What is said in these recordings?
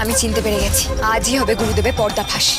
আমি চিনতে পেরে গেছি। আজই হবে গুরুদেবের পর্দা ফাঁস।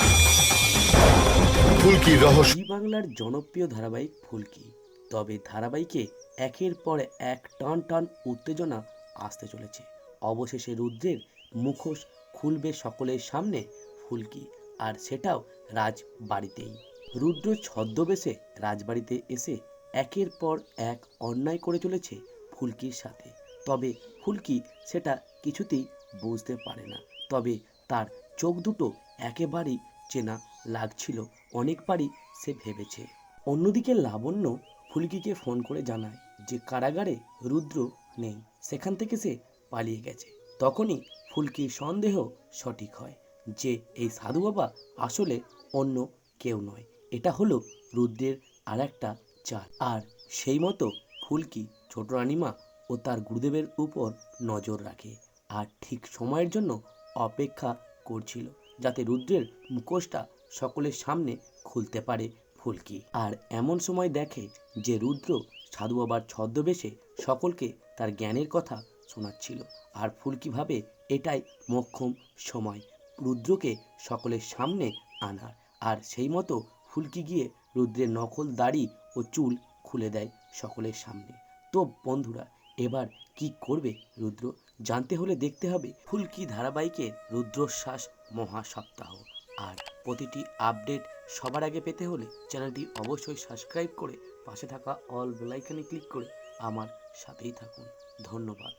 ফুলকির রহস্য। বাংলার জনপ্রিয় ধারাবাহিক ফুলকি। তবে ধারাবাহিকে একের পর এক টান টান উত্তেজনা আসতে চলেছে। অবশেষে রুদ্রের মুখোশ খুলবে সকলের সামনে ফুলকি আর সেটাও রাজবাড়িতেই। রুদ্র ছদ্মবেশে রাজবাড়িতে এসে একের পর এক অন্যায় করে চলেছে ফুলকির সাথে। তবে ফুলকি সেটা কিছুতেই বুঝতে পারে না। তবে তার চোখ দুটো একেবারেই চেনা লাগছিল, অনেকবারই সে ভেবেছে। অন্যদিকে লাবণ্য ফুলকিকে ফোন করে জানায় যে কারাগারে রুদ্র নেই, সেখান থেকে সে পালিয়ে গেছে। তখনই ফুলকির সন্দেহ সঠিক হয় যে এই সাধু বাবা আসলে অন্য কেউ নয়, এটা হলো রুদ্রের আর একটা চাল। আর সেই মতো ফুলকি, ছোট রানিমা ও তার গুরুদেবের উপর নজর রাখে। আর ঠিক সময়ের জন্য অপেক্ষা করছিল যাতে রুদ্রের মুখোশটা সকলের সামনে খুলতে পারে ফুলকি। আর এমন সময় দেখে যে রুদ্র সাধু বাবার ছদ্মবেশে সকলকে তার জ্ঞানের কথা শোনাচ্ছিল। আর ফুলকি ভাবে, এটাই মক্ষম সময়। রুদ্রকে সকলের সামনে আনার। আর সেই মতো ফুলকি গিয়ে রুদ্রের নকল দাড়ি ও চুল খুলে দেয় সকলের সামনে। তো বন্ধুরা এবার কি করবে রুদ্র? জানতে হলে দেখতে হবে। ফুলকি ধারাবাহিকের রুদ্রশ্বাস মহা সপ্তাহ আর প্রতিটি আপডেট সবার আগে পেতে হলে চ্যানেলটি অবশ্যই সাবস্ক্রাইব করে পাশে থাকা অল বেলাইকানে ক্লিক করে আমার সাথেই থাকুন। ধন্যবাদ।